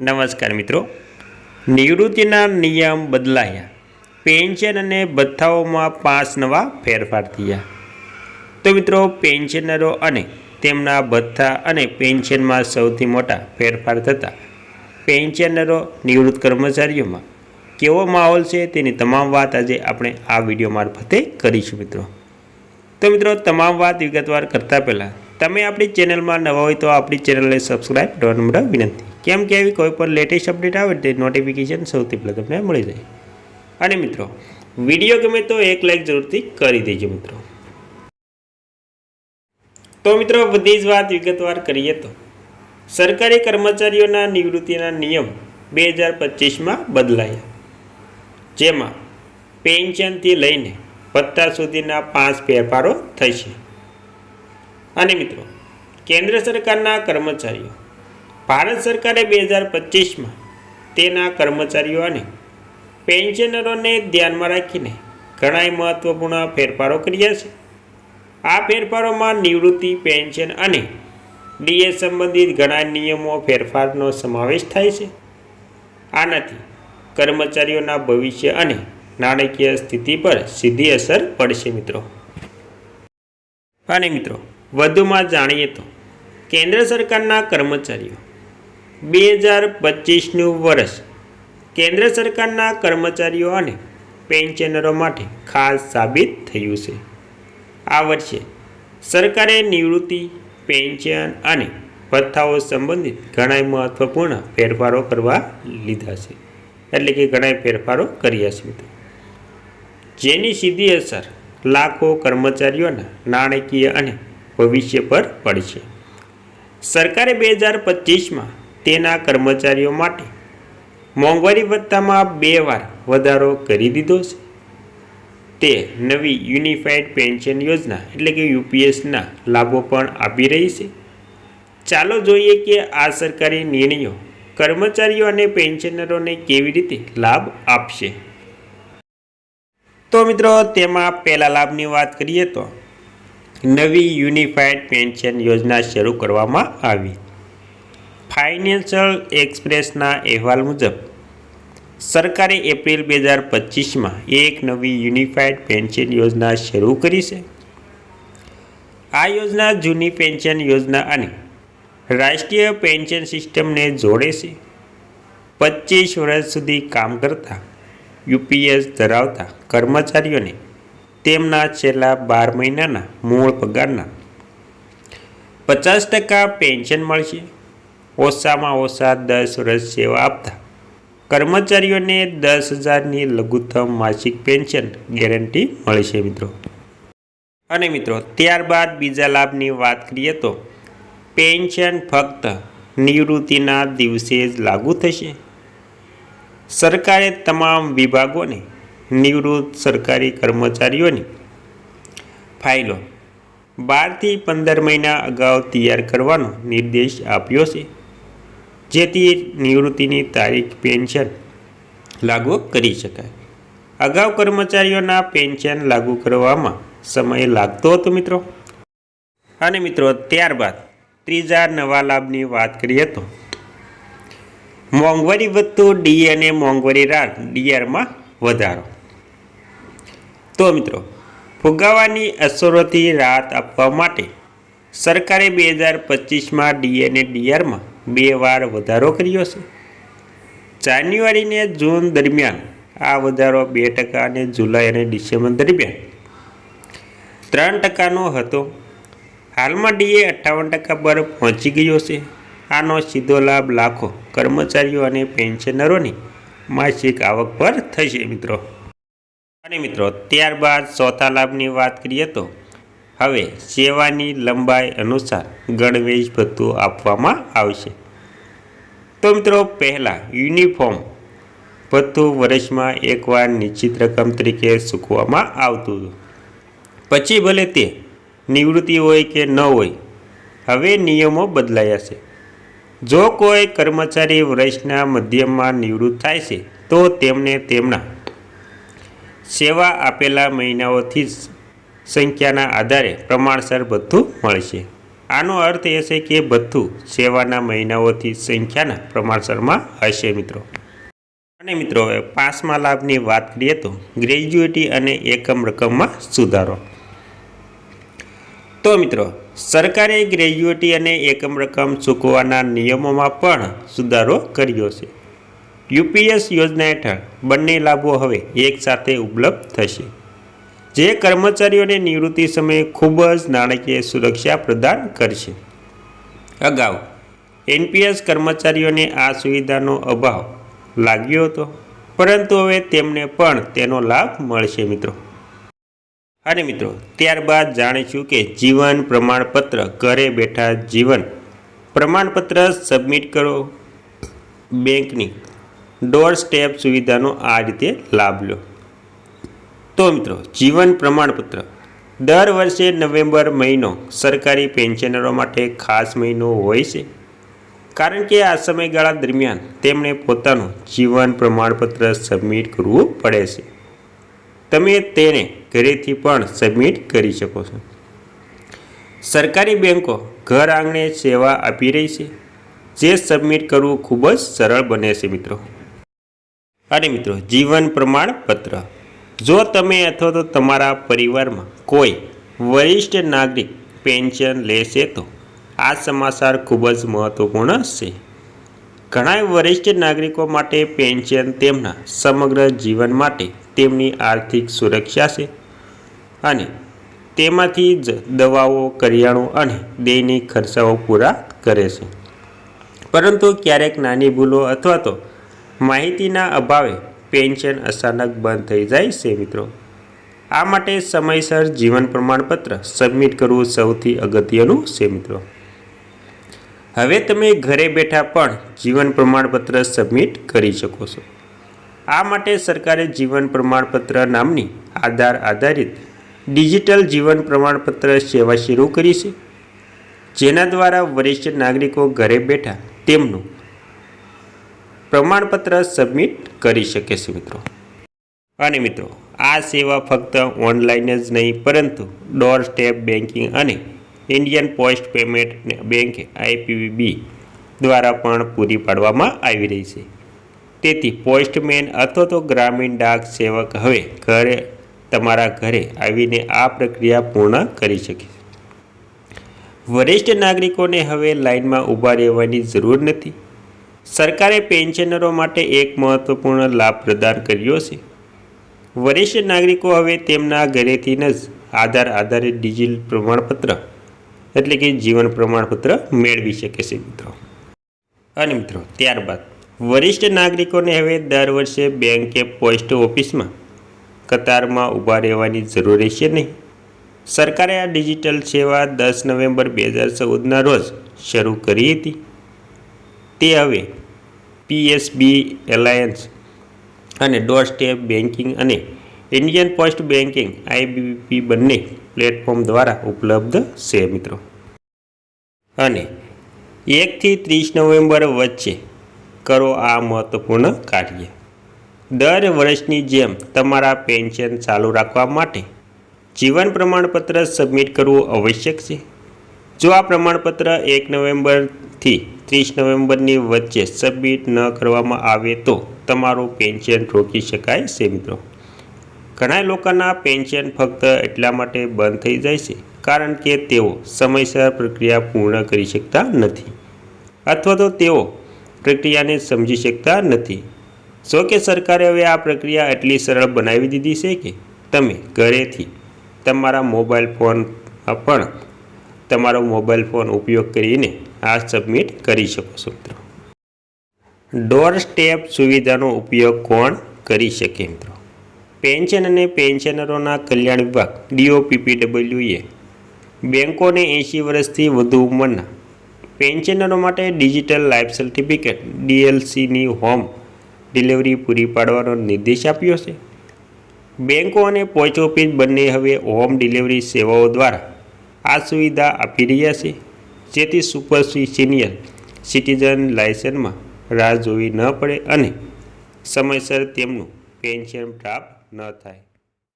નમસ્કાર મિત્રો. નિવૃત્તિના નિયમ બદલાયા. પેન્શન અને ભથ્થાઓમાં પાંચ નવા ફેરફાર થયા. તો મિત્રો પેન્શનરો અને તેમના ભથ્થા અને પેન્શનમાં સૌથી મોટા ફેરફાર થતા પેન્શનરો નિવૃત્ત કર્મચારીઓમાં કેવો માહોલ છે તેની તમામ વાત આજે આપણે આ વીડિયો મારફતે કરીશું મિત્રો. તો મિત્રો, તમામ વાત વિગતવાર કરતાં પહેલાં, તમે આપણી ચેનલમાં નવા હોય તો આપણી ચેનલને સબસ્ક્રાઈબ કરવાનું વિનંતી. કેમ કે આવી કોઈ પણ લેટેસ્ટ અપડેટ આવે તે નોટિફિકેશન સૌથી પહેલાં તમને મળી જાય. અને મિત્રો વીડિયો ગમે તો એક લાઈક જરૂરથી કરી દેજો મિત્રો. તો મિત્રો બધી જ વાત વિગતવાર કરીએ તો, સરકારી કર્મચારીઓના નિવૃત્તિના નિયમ બે હજાર પચીસમાં બદલાયા. જેમાં પેન્શનથી લઈને ભત્તા સુધીના પાંચ ફેરફારો થશે. અને મિત્રો, કેન્દ્ર સરકારના કર્મચારીઓ ભારત સરકારે બે હજાર પચીસમાં તેના કર્મચારીઓ અને પેન્શનરોને ધ્યાનમાં રાખીને ઘણાય મહત્ત્વપૂર્ણ ફેરફારો કર્યા છે. આ ફેરફારોમાં નિવૃત્તિ, પેન્શન અને ડીએ સંબંધિત ઘણા નિયમો, ફેરફારનો સમાવેશ થાય છે. આનાથી કર્મચારીઓના ભવિષ્ય અને નાણાકીય સ્થિતિ પર સીધી અસર પડશે મિત્રો. અને મિત્રો, વધુમાં જાણીએ તો કેન્દ્ર સરકારના કર્મચારીઓ બે હજાર પચીસનું વર્ષ કેન્દ્ર સરકારના કર્મચારીઓ અને પેન્શનરો માટે ખાસ સાબિત થયું છે. આ વર્ષે સરકારે નિવૃત્તિ, પેન્શન અને ભથ્થાઓ સંબંધિત ઘણા મહત્ત્વપૂર્ણ ફેરફારો કરવા લીધા છે. એટલે કે ઘણા ફેરફારો કર્યા છે મિત્રો. જેની સીધી અસર લાખો કર્મચારીઓના નાણાકીય અને ભવિષ્ય પર પડશે સરકારે બે હજાર પચીસમાં તેના કર્મચારીઓ માટે મોંઘવારી ભથ્થામાં બે વાર વધારો કરી દીધો છે. તે નવી યુનિફાઈડ પેન્શન યોજના એટલે કે યુપીએસના લાભો પણ આપી રહી છે. ચાલો જોઈએ કે આ સરકારી નિર્ણયો કર્મચારીઓ અને પેન્શનરોને કેવી રીતે લાભ આપશે. તો મિત્રો, તેમાં પહેલા લાભની વાત કરીએ તો નવી યુનિફાઈડ પેન્શન યોજના શરૂ કરવામાં આવી. ફાઇનાન્શિયલ એક્સપ્રેસના અહેવાલ મુજબ, સરકારે એપ્રિલ બે હજાર પચીસમાં એક નવી યુનિફાઈડ પેન્શન યોજના શરૂ કરી છે. આ યોજના જૂની પેન્શન યોજના અને રાષ્ટ્રીય પેન્શન સિસ્ટમને જોડે છે. પચીસ વર્ષ સુધી કામ કરતા યુપીએસ ધરાવતા કર્મચારીઓને તેમના છેલ્લા બાર મહિનાના મૂળ પગારના પચાસ ટકા પેન્શન મળશે. ઓછામાં ઓછા દસ વર્ષ સેવા આપતા. કર્મચારીઓને દસ હજારની લઘુત્તમ માસિક પેન્શન ગેરંટી મળશે મિત્રો. અને મિત્રો, ત્યારબાદ બીજા લાભની વાત કરીએ તો, પેન્શન ફક્ત નિવૃત્તિના દિવસે જ લાગુ થશે. સરકારે તમામ વિભાગોને નિવૃત્ત સરકારી કર્મચારીઓની ફાઇલો બારથી પંદર મહિના અગાઉ તૈયાર કરવાનો નિર્દેશ આપ્યો છે. જેથી નિવૃત્તિની તારીખ પેન્શન લાગુ કરી શકાય. અગાઉ કર્મચારીઓના પેન્શન લાગુ કરવામાં સમય લાગતો હતો મિત્રો. અને મિત્રો, ત્યારબાદ ત્રીજા નવા લાભની વાત કરીએ તો મોંઘવારી વધતું ડી અને મોંઘવારી રાત ડીઆરમાં વધારો. તો મિત્રો, ફુગાવાની અસરોથી રાહત આપવા માટે સરકારે બે હજાર પચીસમાં ડી અને ડીઆરમાં બે વાર વધારો કર્યો છે. જાન્યુઆરી ને જૂન દરમિયાન આ વધારો બે ટકા અને જુલાઈ અને ડિસેમ્બર દરમિયાન ત્રણ ટકાનો હતો. હાલમાં ડીએ અઠ્ઠાવન ટકા પર પહોંચી ગયો છે. આનો સીધો લાભ લાખો કર્મચારીઓ અને પેન્શનરોની માસિક આવક પર થશે મિત્રો. અને મિત્રો, ત્યારબાદ ચોથા લાભની વાત કરીએ તો હવે સેવાની લંબાઈ અનુસાર ગણવેશ ભથ્થું આપવામાં આવશે. તો મિત્રો, પહેલાં યુનિફોર્મ ભથ્થું વર્ષમાં એકવાર નિશ્ચિત રકમ તરીકે ચૂકવવામાં આવતું હતું. પછી ભલે તે નિવૃત્તિ હોય કે ન હોય, હવે નિયમો બદલાયા છે. જો કોઈ કર્મચારી વર્ષના મધ્યમાં નિવૃત્ત થાય છે, તો તેમને તેમના સેવા આપેલા મહિનાઓથી જ સંખ્યાના આધારે પ્રમાણસર ભથ્થું મળશે. આનો અર્થ એ છે કે ભથ્થું સેવાના મહિનાઓથી સંખ્યાના પ્રમાણસરમાં હશે મિત્રો. અને મિત્રો, હવે પાંચમા લાભની વાત કરીએ તો ગ્રેજ્યુએટી અને એકમ રકમમાં સુધારો. તો મિત્રો, સરકારે ગ્રેજ્યુએટી અને એકમ રકમ ચૂકવવાના નિયમોમાં પણ સુધારો કર્યો છે. યુપીએસ યોજના હેઠળ બંને લાભો હવે એકસાથે ઉપલબ્ધ થશે. જે કર્મચારીઓને નિવૃત્તિ સમયે ખૂબ જ નાણાકીય સુરક્ષા પ્રદાન કરશે. અગાઉ, એનપીએસ કર્મચારીઓને આ સુવિધાનો અભાવ લાગ્યો હતો, પરંતુ હવે તેમને પણ તેનો લાભ મળશે મિત્રો. અને મિત્રો, ત્યારબાદ જાણીશું કે જીવન પ્રમાણપત્ર, ઘરે બેઠા જીવન પ્રમાણપત્ર સબમિટ કરો. બેંકની ડોર સ્ટેપ સુવિધાનો આ રીતે લાભ લો. તો મિત્રો, જીવન પ્રમાણપત્ર. દર વર્ષે નવેમ્બર મહિનો સરકારી પેન્શનરો માટે ખાસ મહિનો હોય છે. કારણ કે આ સમયગાળા દરમિયાન તેમણે પોતાનું જીવન પ્રમાણપત્ર સબમિટ કરવું પડે છે. તમે તેને ઘરેથી પણ સબમિટ કરી શકો છો. સરકારી બેન્કો ઘર આંગણે સેવા આપી રહી છે. જે સબમિટ કરવું ખૂબ જ સરળ બને છે મિત્રો. અને મિત્રો, જીવન પ્રમાણપત્ર. જો તમે અથવા તો તમારા પરિવારમાં કોઈ વરિષ્ઠ નાગરિક પેન્શન લેશે તો આ સમાચાર ખૂબ જ મહત્વપૂર્ણ છે. ઘણા વરિષ્ઠ નાગરિકો માટે પેન્શન તેમના સમગ્ર જીવન માટે તેમની આર્થિક સુરક્ષા છે અને તેમાંથી જ દવાઓ, કરિયાણું અને દૈનિક ખર્ચાઓ પૂરા કરે છે. પરંતુ ક્યારેક નાની ભૂલો અથવા તો માહિતીના અભાવે પેન્શન અચાનક બંધ થઈ જાય છે મિત્રો. આ માટે સમયસર જીવન પ્રમાણપત્ર સબમિટ કરવું સૌથી અગત્યનું છે મિત્રો. હવે તમે ઘરે બેઠા પણ જીવન પ્રમાણપત્ર સબમિટ કરી શકો છો. આ માટે સરકારે જીવન પ્રમાણપત્ર નામની આધાર આધારિત ડિજિટલ જીવન પ્રમાણપત્ર સેવા શરૂ કરી છે. જેના દ્વારા વરિષ્ઠ નાગરિકો ઘરે બેઠા તેમનું પ્રમાણપત્ર સબમિટ કરી શકે છે મિત્રો. અને મિત્રો, આ સેવા ફક્ત ઓનલાઈન જ નહીં, પરંતુ ડોર સ્ટેપ બેન્કિંગ અને Indian post payment bank IPB દ્વારા પણ પૂરી પાડવામાં આવી રહી છે. તેથી પોસ્ટમેન અથવા તો ગ્રામીણ ડાક સેવક હવે ઘરે, તમારા ઘરે આવીને આ પ્રક્રિયા પૂર્ણ કરી શકે. વરિષ્ઠ નાગરિકોને હવે લાઇનમાં ઊભા રહેવાની જરૂર નથી. સરકારે પેન્શનરો માટે એક મહત્વપૂર્ણ લાભ પ્રદાન કર્યો છે. વરિષ્ઠ નાગરિકો હવે તેમના ઘરેથી જ આધાર આધારિત ડિજિટલ પ્રમાણપત્ર એટલે કે જીવન પ્રમાણપત્ર મેળવી શકે છે મિત્રો. અને મિત્રો, ત્યારબાદ વરિષ્ઠ નાગરિકોને હવે દર વર્ષે બેંક કે પોસ્ટ ઓફિસમાં કતારમાં ઊભા રહેવાની જરૂર રહેશે નહીં. સરકારે આ ડિજિટલ સેવા દસ નવેમ્બર બે હજાર ચૌદના રોજ શરૂ કરી હતી. તે હવે પીએસબી એલાયન્સ અને ડોર સ્ટેપ બેન્કિંગ અને ઇન્ડિયન પોસ્ટ બેન્કિંગ આઈબીપી બંને પ્લેટફોર્મ દ્વારા ઉપલબ્ધ છે, મિત્રો. અને એકથી ત્રીસ નવેમ્બર વચ્ચે કરો આ મહત્વપૂર્ણ કાર્ય. દર વર્ષની જેમ તમારા પેન્શન ચાલુ રાખવા માટે જીવન પ્રમાણપત્ર સબમિટ કરવું આવશ્યક છે. જો આ પ્રમાણપત્ર એક નવેમ્બરથી ત્રીસ નવેમ્બરની વચ્ચે સબમિટ ન કરવામાં આવે તો તમારું પેન્શન રોકી શકાય છે, મિત્રો. ઘણા લોકોના પેન્શન ફક્ત એટલા માટે બંધ થઈ જાય છે, કારણ કે તેઓ સમયસર પ્રક્રિયા પૂર્ણ કરી શકતા નથી અથવા તો તેઓ પ્રક્રિયાને સમજી શકતા નથી. જો કે સરકારે હવે આ પ્રક્રિયા એટલી સરળ બનાવી દીધી છે કે તમે ઘરેથી તમારા મોબાઈલ ફોન પણ તમારો મોબાઈલ ફોન ઉપયોગ કરીને આ સબમિટ કરી શકો છો મિત્રો. ડોર સ્ટેપ સુવિધાનો ઉપયોગ કોણ કરી શકે મિત્રો? પેન્શન અને પેન્શનરોના કલ્યાણ વિભાગ ડીઓપીપીડબલ્યુએ બેન્કોને એંશી વર્ષથી વધુ ઉંમરના. પેન્શનરો માટે ડિજિટલ લાઈફ સર્ટિફિકેટ ડીએલસીની હોમ ડિલિવરી પૂરી પાડવાનો નિર્દેશ આપ્યો છે. બેન્કો અને પોસ્ટ ઓફિસ બંને હવે હોમ ડિલિવરી સેવાઓ દ્વારા આ સુવિધા આપી રહ્યા છે. જેથી સુપર સિનિયર સિટીઝન લાયસન્સમાં રાહ જોવી ન પડે અને સમયસર તેમનું પેન્શન પ્રાપ્ત ન થાય.